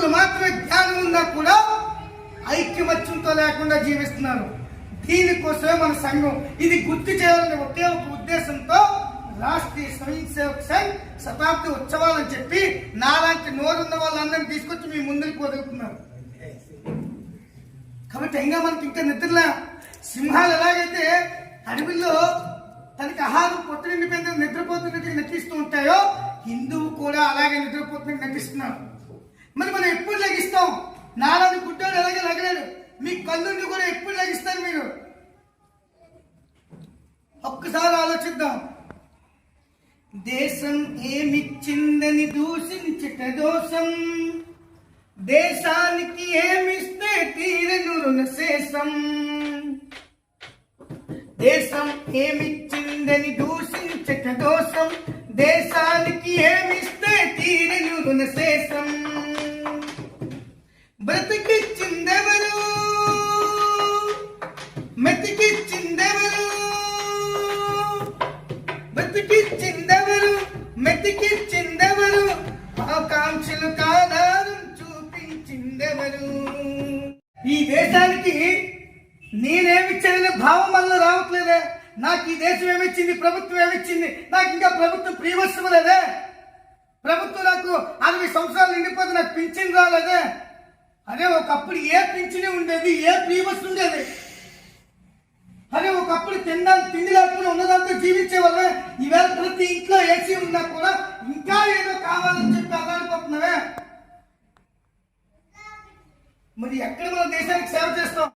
హిందువులు మాత్రమే జ్ఞానం ఉన్నా కూడా ఐక్యమత్యంతో లేకుండా జీవిస్తున్నారు. దీనికోసమే మన సంఘం. ఇది గుర్తు చేయాలనే ఒకే ఒక ఉద్దేశంతో రాష్ట్రీయ స్వయం సేవక్ సంఘ్ శతాబ్ది ఉత్సవాలని చెప్పి నాలాంటి నోరున్న వాళ్ళందరినీ తీసుకొచ్చి మీ ముందుకు వదులుతున్నారు. కాబట్టి ఇంకా మనకి ఇంకా నిద్రలా సింహాలు ఎలాగైతే అడవిలో తనకి ఆహారం పొట్టు నిండిపోయిన నిద్రపోతున్నట్టు నటిస్తూ ఉంటాయో హిందువు కూడా అలాగే నిద్రపోతున్నట్టు నటిస్తున్నారు. మరి మనం ఎప్పుడు లెగిస్తాం? నాలుగు గుడ్డోడు ఎలాగే లగలేడు మీ కళ్ళుండి కూడా ఎప్పుడు లెగిస్తారు మీరు? ఒక్కసారి ఆలోచిద్దాం. దేశం ఏమిచ్చిందని దూషించట దోషం. దేశానికి ఏమిస్తే తీరను రుణశేషం దేశం ఏమిచ్చిందని దూషించట దోషం. దేశానికి ఏమిస్తే తీరను రుణశేషం బ్రతికిచ్చిందెవరు? మెతికిచ్చిందెవరు? బ్రతికిచ్చిందెవరు? మెతికిచ్చిందెవరు? ఆకాంక్షలు కాదారం చూపించిందెవరు? ఈ దేశానికి నేనేమిచ్చాననే భావం వల్ల రావట్లేదే. నాకు ఈ దేశం ఏమిచ్చింది ప్రభుత్వం ఏమిచ్చింది నాకు ఇంకా ప్రభుత్వం ప్రియవశం లేదే. ప్రభుత్వం నాకు అరవై సంవత్సరాలు నిండిపోతే నాకు పింఛన్ రాలేదే. అదే ఒకప్పుడు ఏ పింఛనే ఉండేది? ఏ ప్రియవశం ఉండేది? అరే ఒకప్పుడు తినడానికి తిండి లేకుండా ఉన్నదంతా జీవించే వల్ల ఈవేళ ప్రతి ఇంట్లో ఏసీ ఉన్నా కూడా ఇంకా ఏదో కావాలని చెప్పి అల్లాడిపోతున్నావే. మరి ఎక్కడ మన దేశానికి సేవ చేస్తాం?